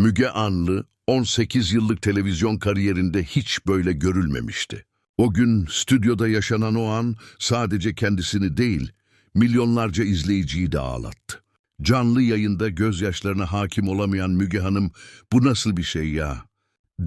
Müge Anlı 18 yıllık televizyon kariyerinde hiç böyle görülmemişti. O gün stüdyoda yaşanan o an sadece kendisini değil, milyonlarca izleyiciyi de ağlattı. Canlı yayında gözyaşlarına hakim olamayan Müge Hanım, bu nasıl bir şey ya?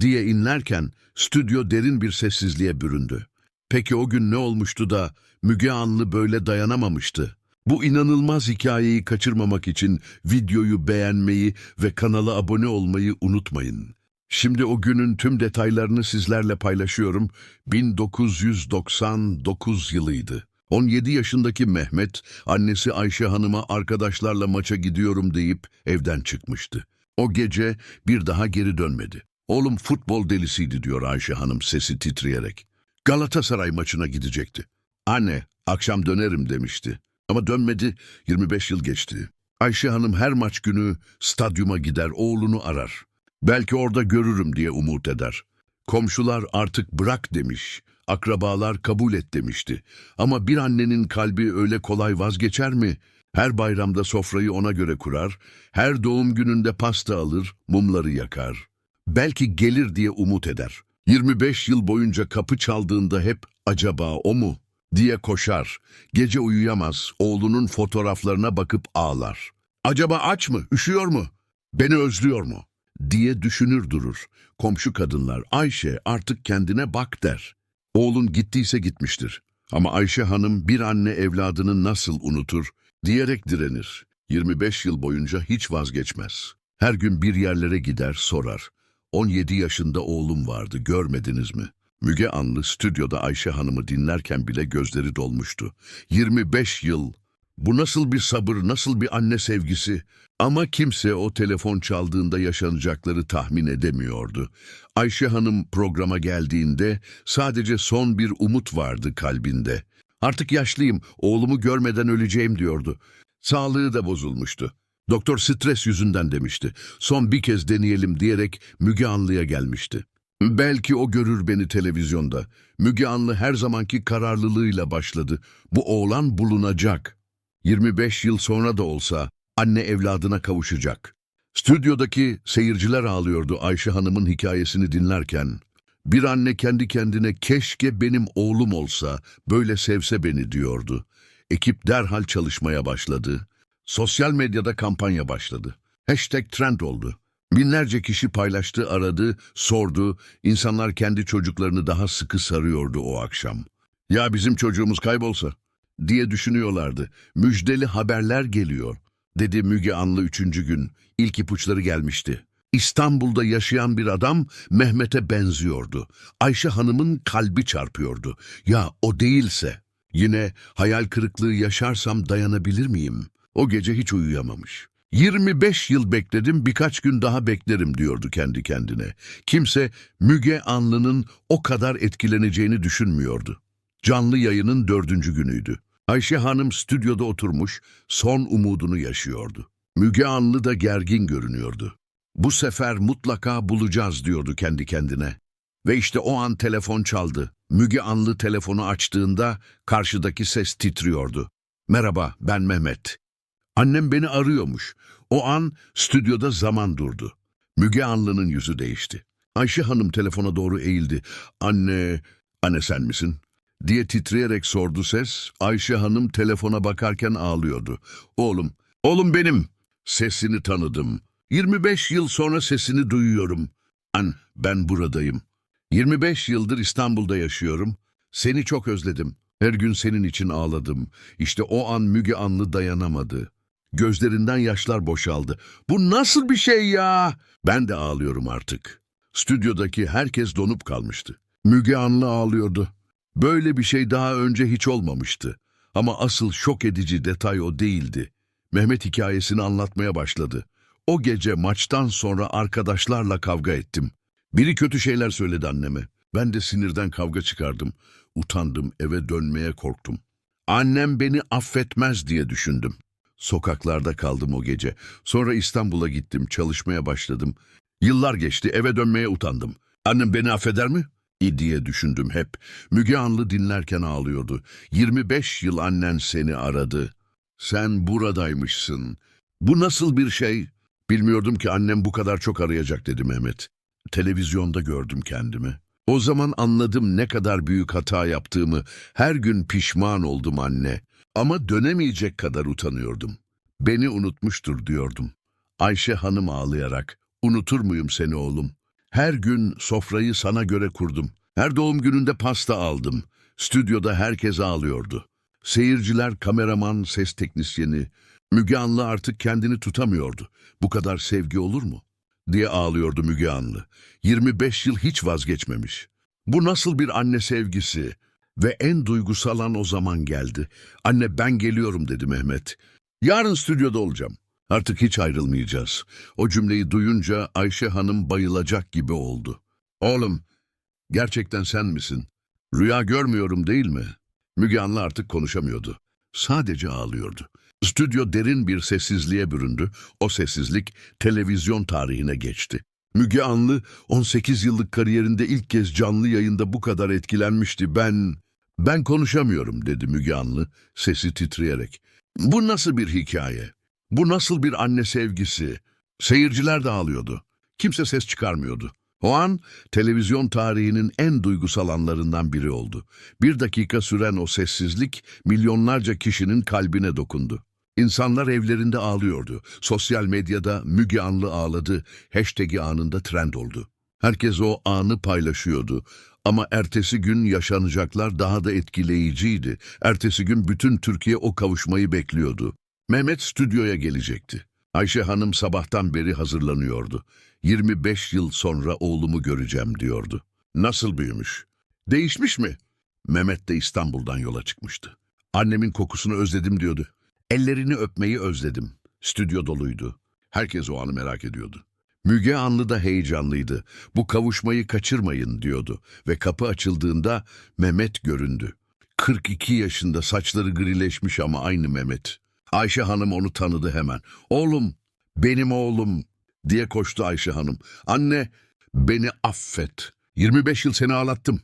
diye inlerken stüdyo derin bir sessizliğe büründü. Peki o gün ne olmuştu da Müge Anlı böyle dayanamamıştı? Bu inanılmaz hikayeyi kaçırmamak için videoyu beğenmeyi ve kanala abone olmayı unutmayın. Şimdi o günün tüm detaylarını sizlerle paylaşıyorum. 1999 yılıydı. 17 yaşındaki Mehmet, annesi Ayşe Hanım'a arkadaşlarla maça gidiyorum deyip evden çıkmıştı. O gece bir daha geri dönmedi. Oğlum futbol delisiydi diyor Ayşe Hanım sesi titreyerek. Galatasaray maçına gidecekti. Anne, akşam dönerim demişti. Ama dönmedi, 25 yıl geçti. Ayşe Hanım her maç günü stadyuma gider, oğlunu arar. Belki orada görürüm diye umut eder. Komşular artık bırak demiş, akrabalar kabul et demişti. Ama bir annenin kalbi öyle kolay vazgeçer mi? Her bayramda sofrayı ona göre kurar, her doğum gününde pasta alır, mumları yakar. Belki gelir diye umut eder. 25 yıl boyunca kapı çaldığında hep acaba o mu diye koşar. Gece uyuyamaz, oğlunun fotoğraflarına bakıp ağlar. Acaba aç mı, üşüyor mu, beni özlüyor mu diye düşünür durur. Komşu kadınlar Ayşe artık kendine bak der. Oğlun gittiyse gitmiştir. Ama Ayşe Hanım bir anne evladını nasıl unutur diyerek direnir. 25 yıl boyunca hiç vazgeçmez. Her gün bir yerlere gider sorar. 17 yaşında oğlum vardı görmediniz mi? Müge Anlı stüdyoda Ayşe Hanım'ı dinlerken bile gözleri dolmuştu. 25 yıl. Bu nasıl bir sabır, nasıl bir anne sevgisi? Ama kimse o telefon çaldığında yaşanacakları tahmin edemiyordu. Ayşe Hanım programa geldiğinde sadece son bir umut vardı kalbinde. Artık yaşlıyım, oğlumu görmeden öleceğim diyordu. Sağlığı da bozulmuştu. Doktor stres yüzünden demişti. Son bir kez deneyelim diyerek Müge Anlı'ya gelmişti. Belki o görür beni televizyonda. Müge Anlı her zamanki kararlılığıyla başladı. Bu oğlan bulunacak. 25 yıl sonra da olsa anne evladına kavuşacak. Stüdyodaki seyirciler ağlıyordu Ayşe Hanım'ın hikayesini dinlerken. Bir anne kendi kendine keşke benim oğlum olsa, böyle sevse beni diyordu. Ekip derhal çalışmaya başladı. Sosyal medyada kampanya başladı. Hashtag trend oldu. Binlerce kişi paylaştı, aradı, sordu. İnsanlar kendi çocuklarını daha sıkı sarıyordu o akşam. Ya bizim çocuğumuz kaybolsa diye düşünüyorlardı. Müjdeli haberler geliyor, dedi Müge Anlı üçüncü gün. İlk ipuçları gelmişti. İstanbul'da yaşayan bir adam Mehmet'e benziyordu. Ayşe Hanım'ın kalbi çarpıyordu. Ya o değilse? Yine hayal kırıklığı yaşarsam dayanabilir miyim? O gece hiç uyuyamamış. 25 yıl bekledim, birkaç gün daha beklerim diyordu kendi kendine. Kimse Müge Anlı'nın o kadar etkileneceğini düşünmüyordu. Canlı yayının dördüncü günüydü. Ayşe Hanım stüdyoda oturmuş, son umudunu yaşıyordu. Müge Anlı da gergin görünüyordu. Bu sefer mutlaka bulacağız diyordu kendi kendine. Ve işte o an telefon çaldı. Müge Anlı telefonu açtığında karşıdaki ses titriyordu. Merhaba, ben Mehmet. Annem beni arıyormuş. O an stüdyoda zaman durdu. Müge Anlı'nın yüzü değişti. Ayşe Hanım telefona doğru eğildi. Anne, anne sen misin? diye titreyerek sordu ses. Ayşe Hanım telefona bakarken ağlıyordu. Oğlum, oğlum benim. Sesini tanıdım. 25 yıl sonra sesini duyuyorum. An, ben buradayım. 25 yıldır İstanbul'da yaşıyorum. Seni çok özledim. Her gün senin için ağladım. İşte o an Müge Anlı dayanamadı. Gözlerinden yaşlar boşaldı. Bu nasıl bir şey ya? Ben de ağlıyorum artık. Stüdyodaki herkes donup kalmıştı. Müge Anlı ağlıyordu. Böyle bir şey daha önce hiç olmamıştı. Ama asıl şok edici detay o değildi. Mehmet hikayesini anlatmaya başladı. O gece maçtan sonra arkadaşlarla kavga ettim. Biri kötü şeyler söyledi anneme. Ben de sinirden kavga çıkardım. Utandım, eve dönmeye korktum. Annem beni affetmez diye düşündüm. Sokaklarda kaldım o gece. Sonra İstanbul'a gittim, çalışmaya başladım. Yıllar geçti, eve dönmeye utandım. Annem beni affeder mi? İ diye düşündüm hep. Müge Anlı dinlerken ağlıyordu. 25 yıl annen seni aradı. Sen buradaymışsın. Bu nasıl bir şey? Bilmiyordum ki annem bu kadar çok arayacak dedi Mehmet. Televizyonda gördüm kendimi. O zaman anladım ne kadar büyük hata yaptığımı. Her gün pişman oldum anne. Ama dönemeyecek kadar utanıyordum. Beni unutmuştur diyordum. Ayşe hanım ağlayarak, unutur muyum seni oğlum? Her gün sofrayı sana göre kurdum. Her doğum gününde pasta aldım. Stüdyoda herkes ağlıyordu. Seyirciler, kameraman, ses teknisyeni. Müge Anlı artık kendini tutamıyordu. Bu kadar sevgi olur mu? Diye ağlıyordu Müge Anlı. 25 yıl hiç vazgeçmemiş. Bu nasıl bir anne sevgisi? Ve en duygusal an o zaman geldi. Anne ben geliyorum dedi Mehmet. Yarın stüdyoda olacağım. Artık hiç ayrılmayacağız. O cümleyi duyunca Ayşe Hanım bayılacak gibi oldu. Oğlum, gerçekten sen misin? Rüya görmüyorum değil mi? Müge Anlı artık konuşamıyordu. Sadece ağlıyordu. Stüdyo derin bir sessizliğe büründü. O sessizlik televizyon tarihine geçti. Müge Anlı 18 yıllık kariyerinde ilk kez canlı yayında bu kadar etkilenmişti. Ben, ben konuşamıyorum dedi Müge Anlı sesi titreyerek. Bu nasıl bir hikaye? Bu nasıl bir anne sevgisi? Seyirciler de ağlıyordu. Kimse ses çıkarmıyordu. O an televizyon tarihinin en duygusal anlarından biri oldu. Bir dakika süren o sessizlik milyonlarca kişinin kalbine dokundu. İnsanlar evlerinde ağlıyordu. Sosyal medyada Müge Anlı ağladı, hashtag'i anında trend oldu. Herkes o anı paylaşıyordu. Ama ertesi gün yaşanacaklar daha da etkileyiciydi. Ertesi gün bütün Türkiye o kavuşmayı bekliyordu. Mehmet stüdyoya gelecekti. Ayşe Hanım sabahtan beri hazırlanıyordu. 25 yıl sonra oğlumu göreceğim diyordu. Nasıl büyümüş? Değişmiş mi? Mehmet de İstanbul'dan yola çıkmıştı. Annemin kokusunu özledim diyordu. Ellerini öpmeyi özledim. Stüdyo doluydu. Herkes o anı merak ediyordu. Müge Anlı da heyecanlıydı. Bu kavuşmayı kaçırmayın diyordu. Ve kapı açıldığında Mehmet göründü. 42 yaşında saçları grileşmiş ama aynı Mehmet. Ayşe Hanım onu tanıdı hemen. Oğlum, benim oğlum diye koştu Ayşe Hanım. Anne, beni affet. 25 yıl seni ağlattım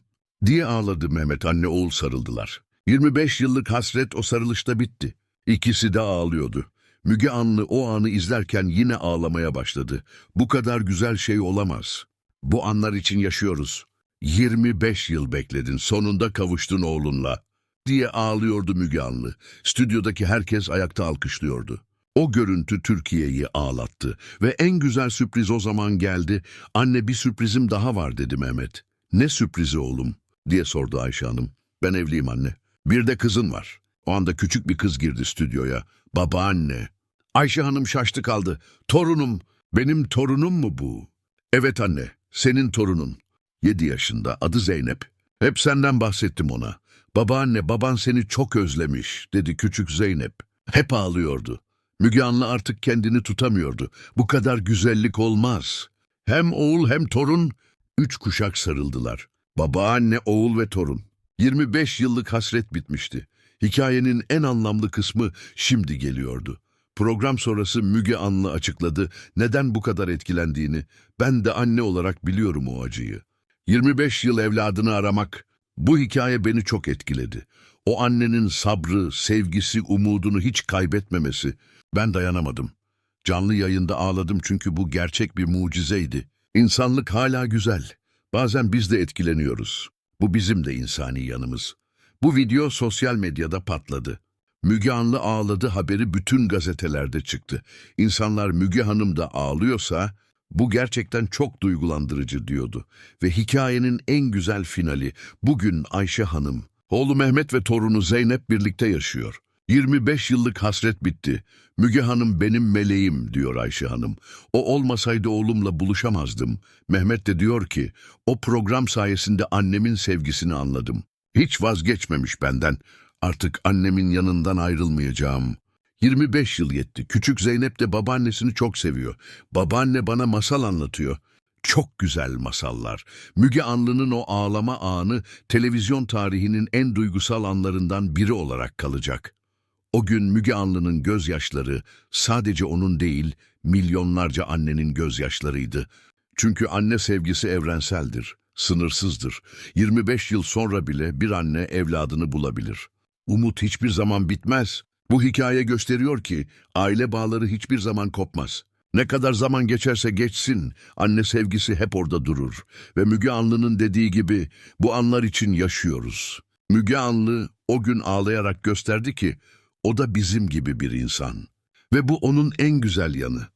diye ağladı Mehmet. Anne oğul sarıldılar. 25 yıllık hasret o sarılışta bitti. İkisi de ağlıyordu. Müge Anlı o anı izlerken yine ağlamaya başladı. Bu kadar güzel şey olamaz. Bu anlar için yaşıyoruz. 25 yıl bekledin, sonunda kavuştun oğlunla diye ağlıyordu Müge Anlı. Stüdyodaki herkes ayakta alkışlıyordu. O görüntü Türkiye'yi ağlattı ve en güzel sürpriz o zaman geldi. Anne bir sürprizim daha var dedi Mehmet. Ne sürprizi oğlum diye sordu Ayşe Hanım. Ben evliyim anne. Bir de kızın var. O anda küçük bir kız girdi stüdyoya. Babaanne. Ayşe Hanım şaştı kaldı. Torunum. Benim torunum mu bu? Evet anne. Senin torunun. Yedi yaşında. Adı Zeynep. Hep senden bahsettim ona. Babaanne baban seni çok özlemiş dedi küçük Zeynep. Hep ağlıyordu. Müge Anlı artık kendini tutamıyordu. Bu kadar güzellik olmaz. Hem oğul hem torun üç kuşak sarıldılar. Babaanne, oğul ve torun. 25 yıllık hasret bitmişti. Hikayenin en anlamlı kısmı şimdi geliyordu. Program sonrası Müge Anlı açıkladı neden bu kadar etkilendiğini. Ben de anne olarak biliyorum o acıyı. 25 yıl evladını aramak, bu hikaye beni çok etkiledi. O annenin sabrı, sevgisi, umudunu hiç kaybetmemesi. Ben dayanamadım. Canlı yayında ağladım çünkü bu gerçek bir mucizeydi. İnsanlık hala güzel. Bazen biz de etkileniyoruz. Bu bizim de insani yanımız. Bu video sosyal medyada patladı. Müge Anlı ağladı haberi bütün gazetelerde çıktı. İnsanlar Müge Hanım da ağlıyorsa bu gerçekten çok duygulandırıcı diyordu. Ve hikayenin en güzel finali bugün Ayşe Hanım, oğlu Mehmet ve torunu Zeynep birlikte yaşıyor. 25 yıllık hasret bitti. Müge Hanım benim meleğim diyor Ayşe Hanım. O olmasaydı oğlumla buluşamazdım. Mehmet de diyor ki o program sayesinde annemin sevgisini anladım. Hiç vazgeçmemiş benden. Artık annemin yanından ayrılmayacağım. 25 yıl yetti. Küçük Zeynep de babaannesini çok seviyor. Babaanne bana masal anlatıyor. Çok güzel masallar. Müge Anlı'nın o ağlama anı televizyon tarihinin en duygusal anlarından biri olarak kalacak. O gün Müge Anlı'nın gözyaşları sadece onun değil, milyonlarca annenin gözyaşlarıydı. Çünkü anne sevgisi evrenseldir, sınırsızdır. 25 yıl sonra bile bir anne evladını bulabilir. Umut hiçbir zaman bitmez. Bu hikaye gösteriyor ki aile bağları hiçbir zaman kopmaz. Ne kadar zaman geçerse geçsin, anne sevgisi hep orada durur. Ve Müge Anlı'nın dediği gibi bu anlar için yaşıyoruz. Müge Anlı o gün ağlayarak gösterdi ki o da bizim gibi bir insan. Ve bu onun en güzel yanı.